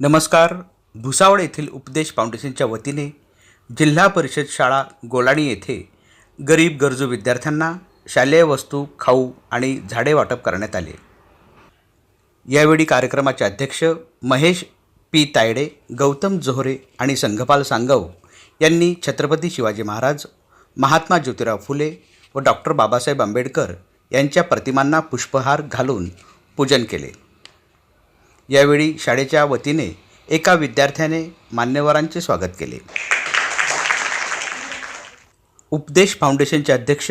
नमस्कार. भुसावळ येथील उपदेश फाउंडेशनच्या वतीने जिल्हा परिषद शाळा गोलाणी येथे गरीब गरजू विद्यार्थ्यांना शालेय वस्तू खाऊ आणि झाडे वाटप करण्यात आले. यावेळी कार्यक्रमाचे अध्यक्ष महेश पी. तायडे गौतम जोहरे आणि संघपाल सांगव यांनी छत्रपती शिवाजी महाराज महात्मा ज्योतिराव फुले व डॉक्टर बाबासाहेब आंबेडकर यांच्या प्रतिमांना पुष्पहार घालून पूजन केले. यावेळी शाळेच्या वतीने एका विद्यार्थ्याने मान्यवरांचे स्वागत केले. उपदेश फाउंडेशनचे अध्यक्ष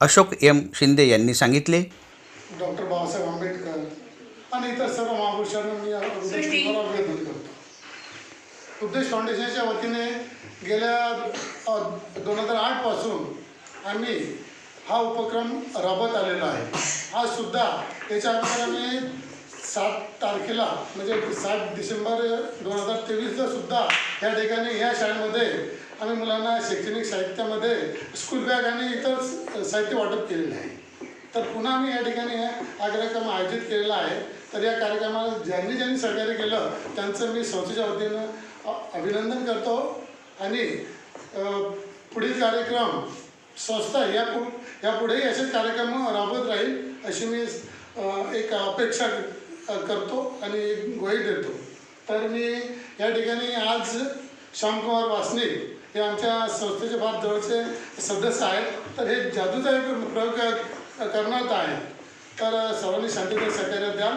अशोक एम शिंदे यांनी सांगितले. डॉक्टर बाबासाहेब आंबेडकर आणि इतर सर्व महापुरुषांना मी करतो. उपदेश फाउंडेशनच्या वतीने गेल्या दोन हजार आठपासून आम्ही हा उपक्रम राबवत आलेला आहे. आज सुद्धा त्याच्या आम्ही सात तारखेला म्हणजे सात डिसेंबर दोन हजार तेवीसला सुद्धा या ठिकाणी या शाळेमध्ये आम्ही मुलांना शैक्षणिक साहित्यामध्ये स्कूल बॅग आणि इतर साहित्य वाटप केलेलं आहे. तर पुन्हा मी या ठिकाणी हा कार्यक्रम आयोजित केलेला आहे. तर या कार्यक्रमाला ज्यांनी ज्यांनी सहकार्य केलं त्यांचं मी संस्थेच्या वतीनं अ- अभिनंदन करतो. आणि पुढील कार्यक्रम संस्था या पु यापुढेही असेच कार्यक्रम राबवत राहील अशी मी एक अपेक्षा करतो आणि एक ग्वाही देतो. तर मी या ठिकाणी आज श्यामकुमार वासनिक हे आमच्या संस्थेचे फार जवळचे सदस्य आहेत. तर हे जादूचा एक प्रयोग करण्यात आहे तर सर्वांनी शांतीचं सहकार्य द्या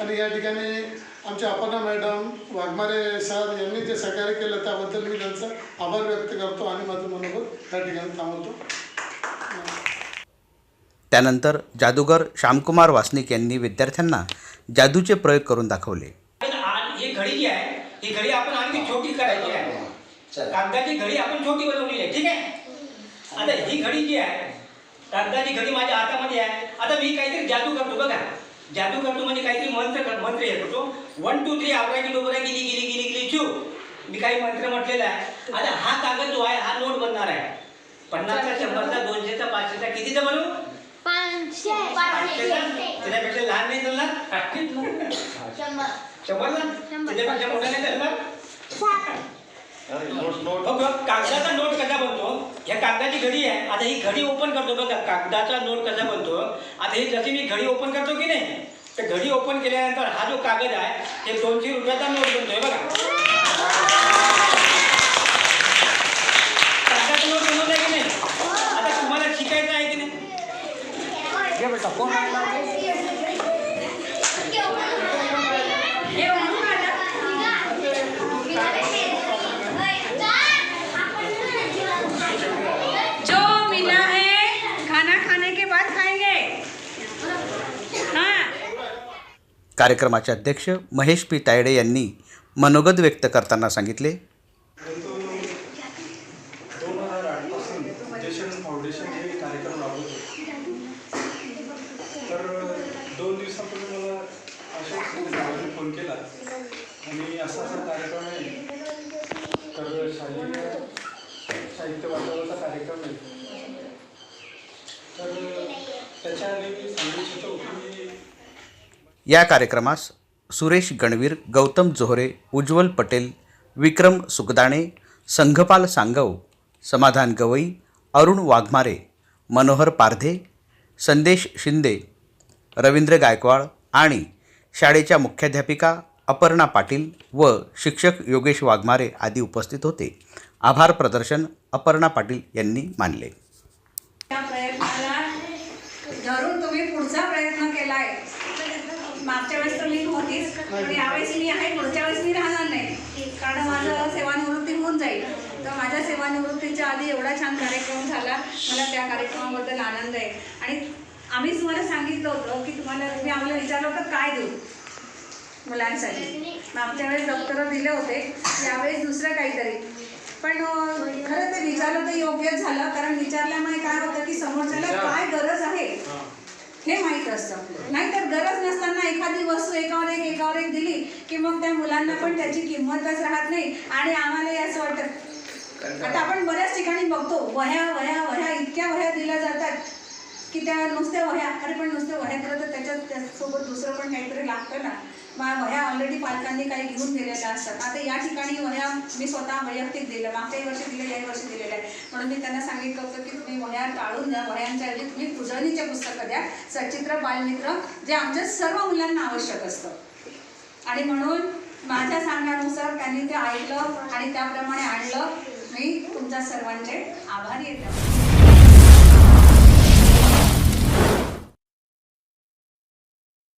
आणि या ठिकाणी आमच्या अपर्णा मॅडम वाघमारे सर यांनी जे सहकार्य केलं त्याबद्दल मी त्यांचा आभार व्यक्त करतो आणि माझं मनोगत या ठिकाणी थांबवतो. त्यानंतर जादूगर श्यामकुमार वासनिक यांनी विद्यार्थ्यांना जादूचे प्रयोग करून दाखवले. ही घडी जी आहे ही घडी आपण आणखी छोटी करायची आहे. कागदाची घडी आपण छोटी बनवलेली आहे ठीक आहे? आता ही घडी जी आहे कागदाची घडी माझ्या हातामध्ये आहे. आता मी काहीतरी जादू करतो बघा. जादू करतो म्हणजे काहीतरी मंत्र कर- मंत्र हे करतो. वन टू थ्री आवराची डोबरा गेली गेली गेली गेली चू. मी काही मंत्र म्हटलेला आहे. आता हा कागद जो आहे हा नोट बनणार आहे. पन्नासचा शंभरचा दोनशेचा पाचशेचा कितीचा बनवू? त्याच्यापेक्षा लहान नाही चालणार? शंभर. शंभरला? शंभर. त्याच्यापेक्षा मोठा नाही चालणार? बघ कागदाचा नोट कसा बनतो? ह्या कागदाची घडी आहे. आता ही घडी ओपन करतो बघा. कागदाचा नोट कसा बनतो? आता ही जशी मी घडी ओपन करतो की नाही तर घडी ओपन केल्यानंतर हा जो कागद आहे हे दोनशे रुपयाचा नोट बनतोय बघा कागदाचा नोट बनवलाय की नाही आता तुम्हाला शिकायचं आहे की नाही जो मिला है खाना खाने के बाद खाएंगे हाँ कार्यक्रमाचे अध्यक्ष महेश पी तायडे यांनी मनोगत व्यक्त करताना सांगितले दोन हजार आठपासून देशन फाउंडेशन हे कार्यक्रम राबवतो तर दोन दिवसापूर्वी मला अशाच फोन केला. आणि असा असा कार्यक्रम आहे. तर शालेय साहित्य वाटपाचा कार्यक्रम आहे. तर त्याच्याने मी सांगू इच्छितो की या कार्यक्रमास सुरेश गणवीर गौतम जोहरे उज्ज्वल पटेल विक्रम सुखदाणे संघपाल सांगव समाधान गवई अरुण वाघमारे मनोहर पारधे संदेश शिंदे रवींद्र गायकवाड आणि शाळेच्या मुख्याध्यापिका अपर्णा पाटील व शिक्षक योगेश वाघमारे आदी उपस्थित होते. आभार प्रदर्शन अपर्णा पाटील यांनी मानले. धरून तुम्ही पुढचा प्रयत्न केलाय. मागच्या वेळेस तर मी होतीच पण यावेळेस मी आहे पुढच्या वेळेस मी राहणार नाही. कारण माझं सेवानिवृत्ती होऊन जाईल. तर माझ्या सेवानिवृत्तीच्या आधी एवढा छान कार्यक्रम झाला. मला त्या कार्यक्रमाबद्दल आनंद आहे. आणि आम्ही तुम्हाला सांगितलं होतं की तुम्हाला तुम्ही आम्हाला विचारलं होतं काय देऊ मुलांसाठी. मागच्या वेळेस दप्तरं दिले होते. यावेळेस दुसरं काहीतरी. पण खरं ते विचारलं तर योग्य झालं. कारण विचारल्यामुळे काय होतं की समोरच्याला काय गरज आहे हे. माहीत असतं. नाहीतर गरज नसताना एखादी वस्तू एकावर एक एकावर एक दिली की मग त्या मुलांना पण त्याची किंमतच राहत नाही आणि आम्हालाही असं वाटतं. आता आपण बऱ्याच ठिकाणी बघतो वह्या वह्या वह्या इतक्या वह्या दिल्या जातात. की त्या नुसत्या वह्या अरे पण नुसत्या वह्या तर त्याच्यात त्यासोबत दुसरं पण काहीतरी लागतं ना. मग वह्या ऑलरेडी पालकांनी काही घेऊन गेलेल्या असतात. आता या ठिकाणी वह्या मी स्वतः वैयक्तिक दिलं मागच्याही वर्षी दिलं याही वर्षी दिलेलं आहे म्हणून मी त्यांना सांगितलं होतं की तुम्ही वह्या टाळून द्या वह्यांच्या ऐवजी तुम्ही उजळणीचे पुस्तकं द्या. सचित्र बालमित्र जे आमच्या सर्व मुलांना आवश्यक असतं. आणि म्हणून माझ्या सांगण्यानुसार त्यांनी ते ऐकलं आणि त्याप्रमाणे आणलं. मी तुमच्या सर्वांचे आभारी आहे.